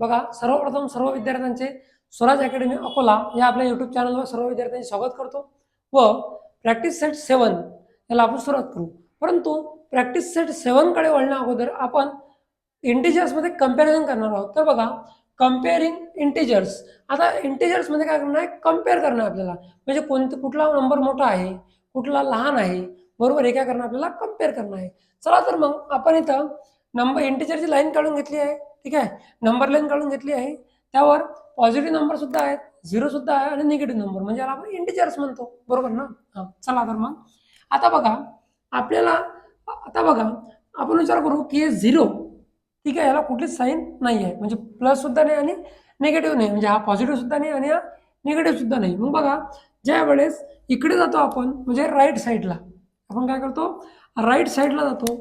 बघा सर्वप्रथम सर्व विद्यार्थ्यांचे स्वराज अकॅडमी अकोला या आपल्या युट्यूब चॅनलवर सर्व विद्यार्थ्यांचे स्वागत करतो व प्रॅक्टिस सेट सेवन याला आपण सुरुवात करू. परंतु प्रॅक्टिस सेट सेवनकडे वळण्या अगोदर आपण इंटिजर्समध्ये कंपॅरिझन करणार आहोत. तर बघा कम्पेअरिंग इंटिजर्स आता इंटिजर्समध्ये काय करणार आहे? कंपेअर करणं आपल्याला. म्हणजे कोणतं कुठला नंबर मोठा आहे कुठला लहान आहे बरोबर हे काय करणं आपल्याला कंपेअर करणं आहे. चला तर मग आपण इथं नंबर इंटिजरची लाईन काढून घेतली आहे. ठीक आहे? नंबर लाईन काढून घेतली आहे. त्यावर पॉझिटिव्ह नंबर सुद्धा आहेत झिरो सुद्धा आहे आणि निगेटिव्ह नंबर म्हणजे याला आपण इंटिजर्स म्हणतो. बरोबर ना? हां. चला तर मग. आता बघा आपल्याला आता बघा आपण विचार करू की हे झिरो ठीक आहे? याला कुठलीच साईन नाही आहे. म्हणजे प्लस सुद्धा नाही आणि निगेटिव्ह नाही. म्हणजे हा पॉझिटिव्ह सुद्धा नाही आणि हा निगेटिव्ह सुद्धा नाही. मग बघा ज्या वेळेस इकडे जातो आपण म्हणजे राईट साईडला आपण काय करतो? राईट साईडला जातो.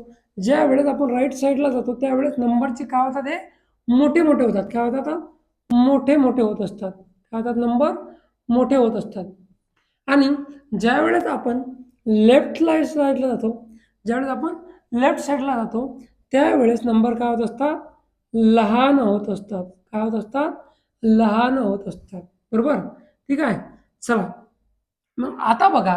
ज्या वेळेस आपण राईट साईडला जातो त्यावेळेस नंबरची काय होतात हे? मोठे मोठे होतात. काय होतात मोठे मोठे होत असतात. काय होतात? नंबर मोठे होत असतात. आणि ज्या वेळेस आपण लेफ्ट लाइट साईडला जातो ज्यावेळेस आपण लेफ्ट साईडला जातो त्यावेळेस नंबर काय होत असतात? लहान होत असतात. काय होत असतात? लहान होत असतात. बरोबर? ठीक आहे? चला. मग आता बघा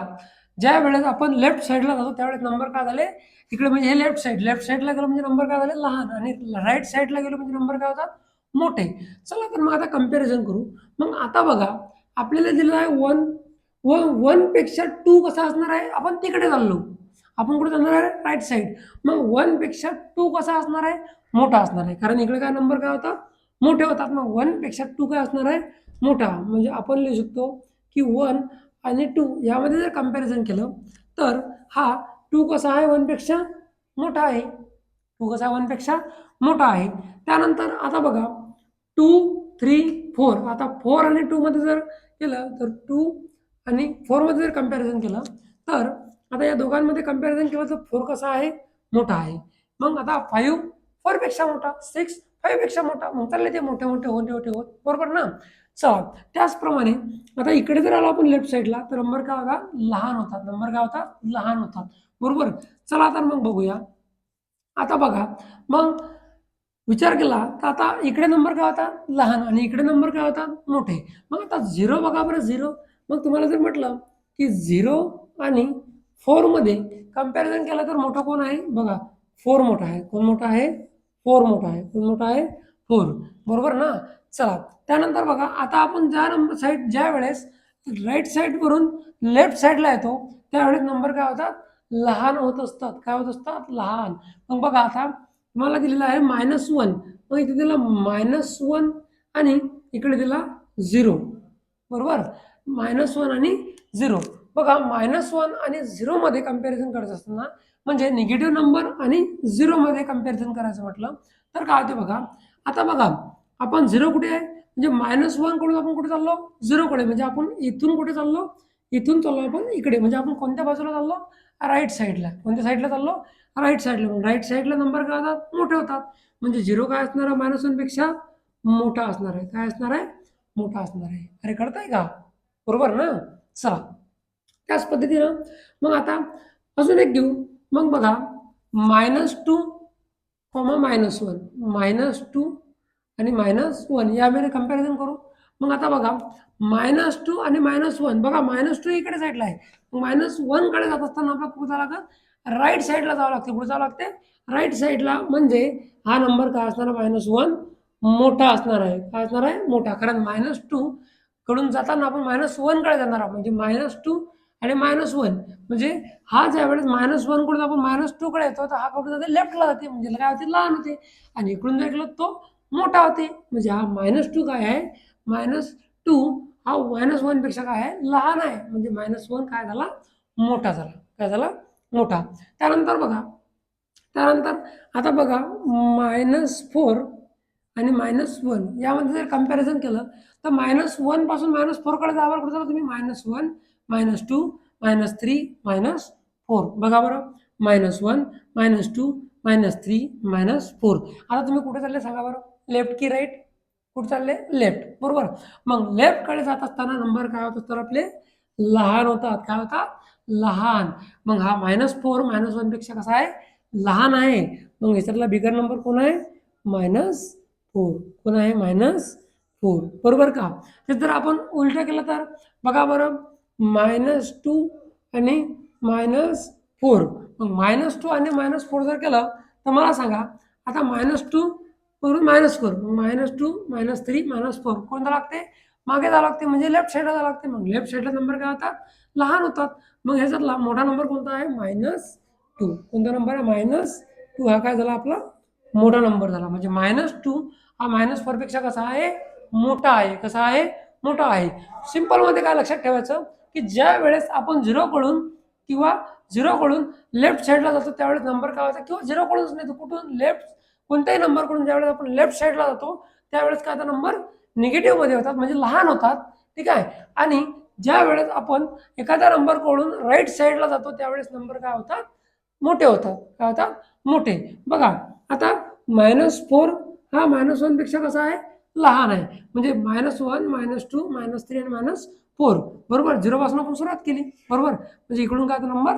ज्या वेळेस आपण लेफ्ट साईडला जातो त्यावेळेस नंबर काय झाले? इकडे म्हणजे हे लेफ्ट साईड लेफ्ट साईडला गेलो म्हणजे नंबर काय झाले? लहान आणि राईट साईडला गेलो म्हणजे नंबर काय होतात? मोठे. चला तर मग आता कंपॅरिझन करू. मग आता बघा आपल्याला दिलेलं आहे वन व वनपेक्षा टू कसा असणार आहे? आपण तिकडे चाललो. आपण कुठे जाणार आहे? राईट साईड मग वनपेक्षा टू कसा असणार आहे? मोठा असणार आहे. कारण इकडे काय नंबर काय होतात? मोठे होतात. मग वनपेक्षा टू काय असणार आहे? मोठा. म्हणजे आपण लिहू शकतो की वन आणि टू यामध्ये जर कंपॅरिझन केलं तर हा टू कसा आहे? वनपेक्षा मोठा आहे. टू कसा वनपेक्षा मोठा आहे. त्यानंतर आता बघा टू थ्री फोर आता फोर आणि टूमध्ये जर केलं तर टू आणि फोरमध्ये जर कंपॅरिझन केलं तर आता या दोघांमध्ये कंपॅरिझन केलं तर फोर कसा आहे? मोठा आहे. मग आता फाईव्ह फोरपेक्षा मोठा सिक्स फाईव्हपेक्षा मोठा मग चालले ते मोठे मोठे होते होते होत बरोबर ना? चला त्याचप्रमाणे आता इकडे जर आलो आपण लेफ्ट साईडला तर नंबर काय होता? लहान होतात. नंबर काय होतात लहान होतात. बरोबर? चला तर मग बघूया. आता बघा. मग विचार केला तर आता इकडे नंबर काय होता? लहान. आणि इकडे नंबर काय होता? मोठे. मग आता झिरो बघा बरं झिरो मग तुम्हाला जर म्हटलं की झिरो आणि फोरमध्ये कंपॅरिझन केलं तर मोठं कोण आहे? बघा फोर मोठा आहे. कोण मोठा आहे? फोर मोठा आहे. कोण मोठा आहे? फोर बरोबर ना? चला. त्यानंतर बघा आता आपण ज्या नंबर साईड ज्या वेळेस राईट साईडवरून लेफ्ट साईडला येतो त्यावेळेस नंबर काय होतात? लहान होत असतात. काय होत असतात? लहान. मग बघा आता तुम्हाला दिलेलं आहे मायनस वन मग इथे दिला मायनस वन आणि इकडे दिला झिरो बरोबर? मायनस वन आणि झिरो बघा मायनस वन आणि झिरोमध्ये कंपॅरिझन करत असताना म्हणजे निगेटिव्ह नंबर आणि झिरोमध्ये कंपॅरिझन करायचं म्हटलं तर काय होते बघा? आता बघा आपण झिरो कुठे आहे? म्हणजे मायनस वनकडून आपण कुठे चाललो? झिरोकडे म्हणजे आपण इथून कुठे चाललो? इथून चाललो आपण इकडे. म्हणजे आपण कोणत्या बाजूला चाललो? राईट साईडला कोणत्या साईडला चाललो? राईट साईडला मग राईट साईडला नंबर काय होतात? मोठे होतात. म्हणजे झिरो काय असणार आहे? मायनस वनपेक्षा मोठा असणार आहे. काय असणार आहे? मोठा असणार आहे. अरे कळतंय का? बरोबर ना? चला. त्याच पद्धतीनं मग आता अजून एक घेऊ. मग बघा. Minus two comma minus one minus two आणि मायनस वन यामध्ये कंपॅरिझन करू. मग आता बघा मायनस टू आणि मायनस वन बघा मायनस टू इकडे साईडला आहे. मायनस वनकडे जात असताना आपल्याला कुठं जावं लागतं? राईट साईडला जावं लागते. कुठं जावं लागते? राईट साईडला म्हणजे हा नंबर काय असणार? मायनस वन मोठा असणार आहे. काय असणार आहे? मोठा. कारण मायनस टू कडून जाताना आपण मायनस वनकडे जाणार आहोत. म्हणजे मायनस टू आणि मायनस वन म्हणजे हा ज्या वेळेस मायनस वनकडून आपण मायनस टू कडे येतो तर हा कुठे जाते? लेफ्टला जाते. म्हणजे काय होते? लहान होते. आणि इकडून जर तो मोठा होते. म्हणजे हा मायनस टू काय आहे? मायनस टू हा मायनस वनपेक्षा काय आहे? लहान आहे. म्हणजे मायनस वन काय झाला? मोठा झाला. काय झाला? मोठा. त्यानंतर बघा. त्यानंतर आता बघा मायनस फोर आणि मायनस वन यामध्ये जर कंपॅरिझन केलं तर मायनस वनपासून मायनस फोरकडे जावं कुठे झाला तुम्ही minus one minus two minus three minus four बघा बरं. Minus one minus two minus three minus four आता तुम्ही कुठे चालले सांगा बरं. लेफ्ट की राईट कुठं चालले लेफ्ट. बरोबर? मग लेफ्टकडे जात असताना नंबर काय होत असतात आपले? लहान होतात काय होतात लहान. मग हा मायनस फोर मायनस वनपेक्षा कसा आहे? लहान आहे. मग याच्यातला बिगर नंबर कोण आहे? मायनस फोर कोण आहे? मायनस फोर बरोबर का? ते जर आपण उलटं केलं तर बघा बरं. मायनस टू आणि मायनस फोर मग मायनस टू आणि मायनस फोर जर केलं तर मला सांगा आता मायनस टू वरून minus four minus two minus three minus four कोणता लागते? मागे जावं लागते म्हणजे लेफ्ट साईडला जावं लागते. मग लेफ्ट साईडला नंबर काय होतात? लहान होतात. मग ह्याच्यातला मोठा नंबर कोणता आहे? मायनस टू कोणता नंबर आहे? मायनस टू हा काय झाला आपला? मोठा नंबर झाला. म्हणजे मायनस टू हा मायनस फोरपेक्षा कसा आहे? मोठा आहे. कसा आहे? मोठा आहे. सिम्पलमध्ये काय लक्षात ठेवायचं? की ज्या वेळेस आपण झिरोकडून किंवा झिरोकडून लेफ्ट साईडला जातो त्यावेळेस नंबर काय व्हायचा किंवा झिरोकडूनच नाही तर कुठून? लेफ्ट कोणत्याही नंबरकडून ज्यावेळेस आपण लेफ्ट साईडला जातो त्यावेळेस काय आता नंबर निगेटिव्हमध्ये होतात म्हणजे लहान होतात. ठीक आहे? आणि ज्या वेळेस आपण एखाद्या नंबरकडून राईट साईडला जातो त्यावेळेस नंबर काय होतात? मोठे होतात. काय होतात मोठे. बघा आता मायनस फोर हा मायनसपेक्षा कसा आहे? लहान आहे. म्हणजे minus one minus two minus three आणि मायनस फोर बरोबर? झिरोपासून आपण सुरुवात केली. बरोबर? म्हणजे इकडून काय नंबर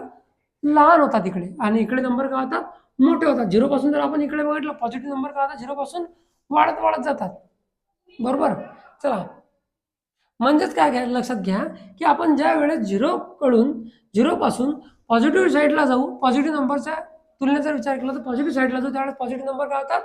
लहान होतात इकडे. आणि इकडे नंबर काय होतात? मोठे होतात. झिरोपासून जर आपण इकडे बघितलं पॉझिटिव्ह नंबर काय होतात? झिरोपासून वाढत वाढत जातात. बरोबर? चला. म्हणजेच काय घ्या लक्षात घ्या की आपण ज्या वेळेस झिरोकडून झिरोपासून पॉझिटिव्ह साईडला जाऊ पॉझिटिव्ह नंबरच्या तुलनेचा विचार केला तर पॉझिटिव्ह साईडला जाऊ त्यावेळेस पॉझिटिव्ह नंबर काय होतात?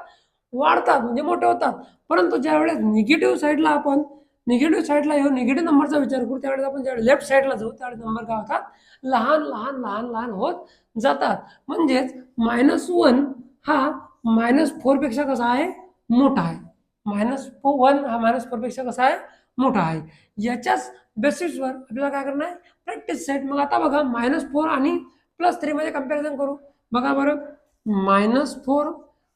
वाढतात. म्हणजे मोठे होतात. परंतु ज्या वेळेस निगेटिव्ह साईडला आपण निगेटिव्ह साईडला येऊ निगेटिव्ह नंबरचा विचार करू त्यावेळेस आपण ज्यावेळेस लेफ्ट साईडला जाऊ त्यावेळेस नंबर काय होतात? लहान लहान लहान लहान होत जातात. म्हणजेच मायनस वन हा मायनस फोरपेक्षा कसा आहे? मोठा आहे. मायनस फो वन हा मायनस फोरपेक्षा कसा आहे? मोठा आहे. याच्याच बेसिसवर आपल्याला काय करणार आहे? प्रॅक्टिस सेट मग आता बघा मायनस फोर आणि प्लस थ्रीमध्ये कंपॅरिझन करू. बघा बरं. मायनस फोर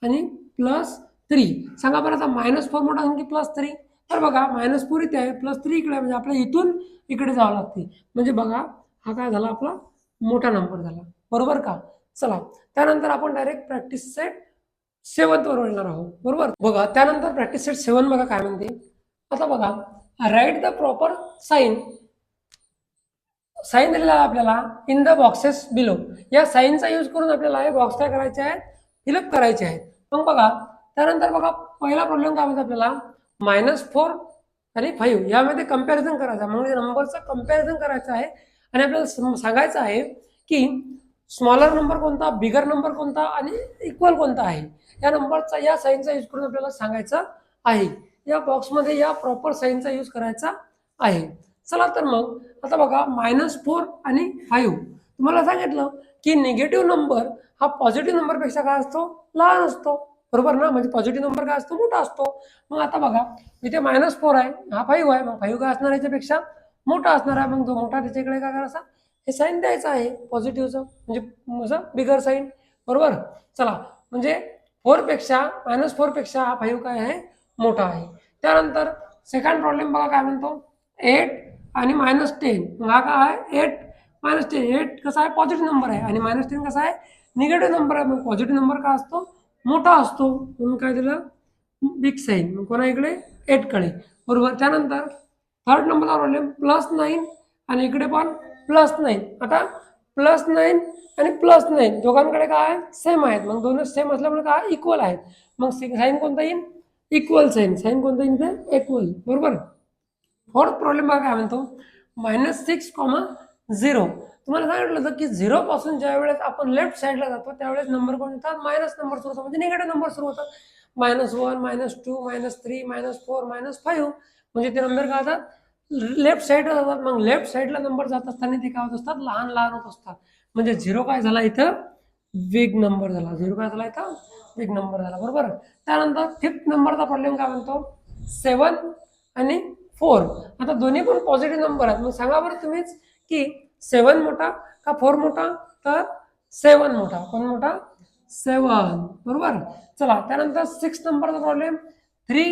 आणि प्लस थ्री सांगा बरं आता मायनस फोर मोठा की प्लस थ्री तर बघा मायनस फोर इथे आहे प्लस थ्री इकडे म्हणजे आपल्या इथून इकडे जावं लागते. म्हणजे बघा हा काय झाला आपला? मोठा नंबर झाला. बरोबर का? चला त्यानंतर आपण डायरेक्ट प्रॅक्टिस सेट सेवनवर येणार आहोत. बरोबर? बघा त्यानंतर प्रॅक्टिस सेट सेवन बघा काय म्हणते? आता बघा right the proper sign sign दिलेला आहे आपल्याला इन द बॉक्सेस बिलो या साईनचा यूज करून आपल्याला हे बॉक्स काय करायचे आहेत? फिलअप करायचे आहेत. मग बघा त्यानंतर बघा पहिला प्रॉब्लेम काय म्हणतो आपल्याला? Minus four. आणि फाईव्ह यामध्ये कंपॅरिझन करायचं. आहे म्हणजे नंबरचं कंपॅरिझन करायचं आहे. आणि आपल्याला सांगायचं आहे की स्मॉलर नंबर कोणता बिगर नंबर कोणता आणि इक्वल कोणता आहे? या नंबरचा या साईनचा यूज करून आपल्याला सांगायचं आहे. या बॉक्समध्ये या प्रॉपर साईनचा यूज करायचा आहे. चला तर मग आता बघा मायनस फोर आणि फाईव्ह तुम्हाला सांगितलं की निगेटिव्ह नंबर हा पॉझिटिव्ह नंबरपेक्षा काय असतो? लहान असतो. बरोबर ना? म्हणजे पॉझिटिव्ह नंबर काय असतो? मोठा असतो. मग आता बघा इथे मायनस फोर आहे हा फाईव्ह आहे मग फाईव्ह काय असणार आहे याच्यापेक्षा? मोठा असणार आहे. मग जो मोठा त्याच्याकडे काय करायचा? हे साईन द्यायचं आहे पॉझिटिव्हचं म्हणजे असं बिगर साईन बरोबर? चला म्हणजे फोरपेक्षा मायनस फोरपेक्षा हा फाईव्ह काय आहे? मोठा आहे. त्यानंतर सेकंड प्रॉब्लेम बघा काय म्हणतो? एट आणि मायनस टेन हा काय आहे? एट मायनस टेन एट कसा आहे? पॉझिटिव्ह नंबर आहे. आणि मायनस टेन कसा आहे? निगेटिव्ह नंबर आहे. मग पॉझिटिव्ह नंबर काय असतो? मोठा असतो. म्हणून काय दिलं बिग साईन मग कोणा इकडे एटकडे. बरोबर? त्यानंतर थर्ड नंबरचा प्रॉब्लेम प्लस नाईन आणि इकडे पण प्लस नाईन आता प्लस नाईन आणि प्लस नाईन दोघांकडे काय? आहे सेम आहेत. मग दोन सेम असल्यामुळे काय? इक्वल आहेत. मग साईन कोणता येईल इक्वल साईन साईन कोणता येईल ते? इक्वल बरोबर? फोर्थ प्रॉब्लेम बघा काय म्हणतो? मायनस सिक्स कॉमा झिरो तुम्हाला सांगितलं होतं की झिरोपासून ज्यावेळेस ज्या वेळेस आपण लेफ्ट साईडला जातो त्यावेळेस नंबर कोणता मायनस नंबर सुरू होतात म्हणजे निगेटिव्ह नंबर सुरू होतात minus one minus two minus three minus four minus five म्हणजे ते नंबर काय होतात? लेफ्ट साईडला जातात. मग लेफ्ट साईडला नंबर जात असताना ते काय होत असतात? लहान लहान होत असतात. म्हणजे झिरो काय झाला इथं? बिग नंबर झाला. झिरो काय झाला इथं? बिग नंबर झाला. बरोबर? त्यानंतर फिफ्थ नंबरचा प्रॉब्लेम काय म्हणतो सेवन आणि फोर आता दोन्ही पण पॉझिटिव्ह नंबर आहेत. मग सांगा बरं तुम्हीच की सेवन मोठा का फोर मोठा? तर सेवन मोठा. कोण मोठा? सेवन. बरोबर? चला त्यानंतर सिक्स नंबरचा प्रॉब्लेम थ्री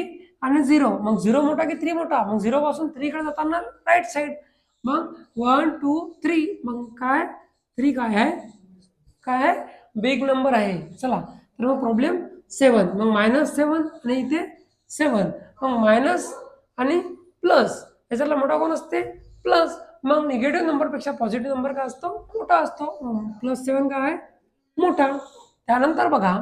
आणि झिरो मग झिरो मोठा की थ्री मोठा? मग झिरो पासून थ्रीकडे जाताना राईट साईड मग वन टू थ्री मग काय? थ्री काय आहे? काय आहे? बिग नंबर आहे. चला तर मग प्रॉब्लेम सेवन मग मायनस सेवन आणि इथे सेवन मग मायनस आणि प्लस याच्यातला मोठा कोण असते? प्लस मग निगेटिव्ह नंबरपेक्षा पॉझिटिव्ह नंबर काय असतो? मोठा असतो. प्लस सेवन काय आहे? मोठा. त्यानंतर बघा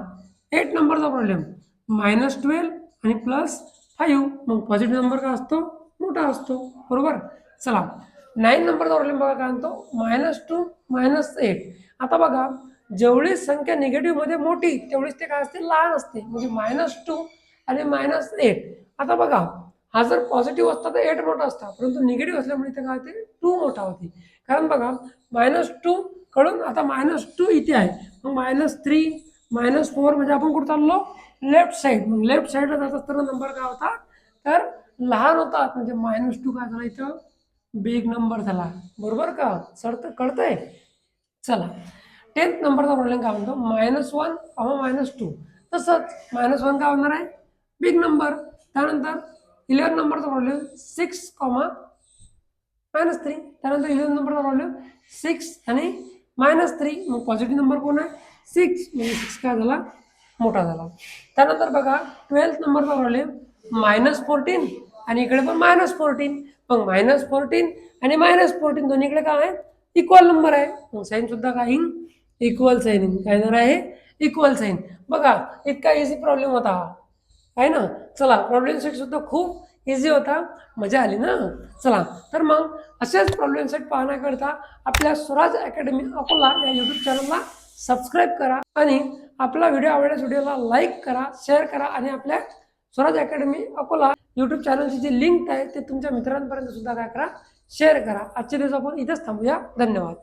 एट नंबरचा प्रॉब्लेम मायनस ट्वेल्व आणि प्लस फाईव्ह मग पॉझिटिव्ह नंबर काय असतो? मोठा असतो. बरोबर? चला. नाईन नंबरचा प्रॉब्लेम बघा काय म्हणतो? मायनस टू मायनस एट आता बघा जेवढी संख्या निगेटिव्हमध्ये मोठी तेवढीच ते काय असते? लहान असते. म्हणजे मायनस टू आणि मायनस एट आता बघा हा जर पॉझिटिव्ह असता तर एट मोठा असता. परंतु निगेटिव्ह असल्यामुळे इथे काय होते? टू मोठा होते. कारण बघा मायनस टू कडून आता मायनस टू इथे आहे. मग मायनस थ्री मायनस फोर म्हणजे आपण कुठं चाललो? लेफ्ट साईड मग लेफ्ट साईडला जात असताना नंबर काय होता? तर लहान होता. म्हणजे मायनस टू काय झाला इथं? बिग नंबर झाला. बरोबर का? सर तर कळतंय? चला. टेन्थ नंबरचा प्रॉब्लेम काय म्हणतो? मायनस वन अहो मायनस टू तसंच मायनस वन काय होणार आहे? बिग नंबर त्यानंतर eleven number problem six comma minus three त्यानंतर इलेवन नंबर प्रॉब्लेम सिक्स आणि मायनस थ्री मग पॉझिटिव्ह नंबर कोण आहे सिक्स म्हणजे सिक्स काय झाला मोठा झाला त्यानंतर बघा twelfth number problem minus fourteen आणि इकडे पण मायनस फोर्टीन मग मायनस फोर्टीन आणि मायनस फोर्टीन दोन्हीकडे काय आहे इक्वल नंबर आहे मग साईनसुद्धा काय येईन इक्वल साईन इन काय येणार आहे इक्वल साईन बघा इतका इझी प्रॉब्लेम होता हा आहे ना? चला प्रॉब्लेम सेट सुद्धा खूप इझी होता. मजा आली ना? चला तर मग असेच प्रॉब्लेम सेट पाहण्याकरता आपल्या स्वराज अकॅडमी अकोला या यूट्यूब चॅनलला सबस्क्राईब करा आणि आपला व्हिडिओ आवडल्यास व्हिडिओला लाईक करा शेअर करा आणि आपल्या स्वराज अकॅडमी अकोला यूट्यूब चॅनलची जी लिंक आहे ते तुमच्या मित्रांपर्यंत सुद्धा काय करा? शेअर करा. आजच्या दिवस आपण इथेच थांबूया. धन्यवाद.